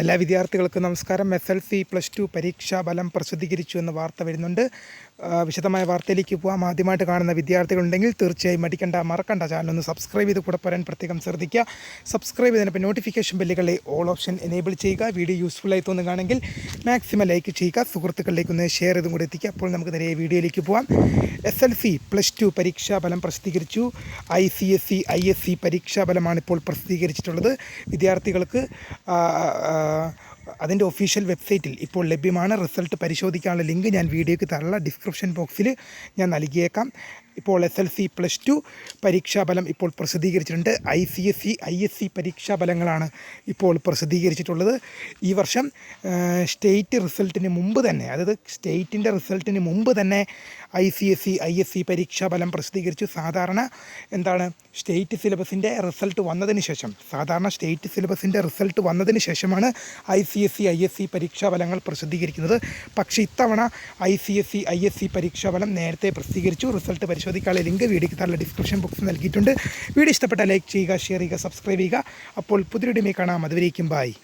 എല്ലാ വിദ്യാർത്ഥികൾക്കും നമസ്കാരം. S L C plus two പരീക്ഷാ ഫലം പ്രസിദ്ധീകരിച്ചു എന്ന വാർത്ത വരുന്നുണ്ട്. വിശദമായ വാർത്തയിലേക്ക് പോകാം ആദ്യമായിട്ട് കാണുന്ന വിദ്യാർത്ഥികളുണ്ടെങ്കിൽ തീർച്ചയായും മടിക്കണ്ട മറക്കണ്ട. ചാനൽ ഒന്ന് സബ്സ്ക്രൈബ് ചെയ്ത് കൂടെ പറയാൻ പ്രത്യേകം ശ്രദ്ധിക്കുക. സബ്സ്ക്രൈബ് ചെയ്തതിനപ്പോൾ നോട്ടിഫിക്കേഷൻ ബെല്ലുകളെ ഓൾ ഓപ്ഷൻ എനേബിൾ ചെയ്യുക. വീഡിയോ യൂസ്ഫുൾ ആയി തോന്നുകയാണെങ്കിൽ മാക്സിമം ലൈക്ക് ചെയ്യുക. സുഹൃത്തുക്കളിലേക്ക് ഒന്ന് ഷെയർ ചെയ്തും കൂടെ എത്തിക്കുക. അപ്പോൾ നമുക്ക് നേരെ വീഡിയോയിലേക്ക് പോകാം S L C plus two പരീക്ഷാ ഫലം പ്രസിദ്ധീകരിച്ചു. I C S C I S C പരീക്ഷാ ഫലമാണ് ഇപ്പോൾ പ്രസിദ്ധീകരിച്ചിട്ടുള്ളത്. വിദ്യാർത്ഥികൾക്ക് അതിന്റെ ഒഫീഷ്യൽ വെബ്സൈറ്റിൽ ഇപ്പോൾ ലഭ്യമാണ്. റിസൾട്ട് പരിശോധിക്കാനുള്ള ലിങ്ക് ഞാൻ വീഡിയോയ്ക്ക് തള്ള ഡിസ്ക്രിപ്ഷൻ ബോക്സിൽ ഞാൻ നൽകിയേക്കാം. ഇപ്പോൾ S L C plus two പരീക്ഷാഫലം ഇപ്പോൾ പ്രസിദ്ധീകരിച്ചിട്ടുണ്ട്. I C S C I S C പരീക്ഷാഫലങ്ങളാണ് ഇപ്പോൾ പ്രസിദ്ധീകരിച്ചിട്ടുള്ളത്. ഈ വർഷം സ്റ്റേറ്റ് റിസൾട്ടിന് മുമ്പ് തന്നെ അതായത് സ്റ്റേറ്റിന്റെ റിസൾട്ടിന് മുമ്പ് തന്നെ I C S C I S C പരീക്ഷാഫലം പ്രസിദ്ധീകരിച്ചു. സാധാരണ എന്താണ് സ്റ്റേറ്റ് സിലബസിന്റെ റിസൾട്ട് വന്നതിന് ശേഷം സാധാരണ സ്റ്റേറ്റ് സിലബസിന്റെ റിസൾട്ട് വന്നതിന് ശേഷമാണ് I C S C I S C പരീക്ഷാഫലങ്ങൾ പ്രസിദ്ധീകരിക്കുന്നത്. പക്ഷേ ഇത്തവണ I C S C I S C പരീക്ഷാഫലം നേരത്തെ പ്രസിദ്ധീകരിച്ചു. റിസൾട്ട് പരിശോധിക്കാനുള്ള ലിങ്ക് വീഡിയോക്ക് താഴെ ഡിസ്ക്രിപ്ഷൻ ബോക്സ് നൽകിയിട്ടുണ്ട്. വീഡിയോ ഇഷ്ടപ്പെട്ട ലൈക്ക് ചെയ്യുക ഷെയർ ചെയ്യുക സബ്സ്ക്രൈബ് ചെയ്യുക. അപ്പോൾ പുതിയൊരു കാണാം. അതുവരേക്കും ബായ്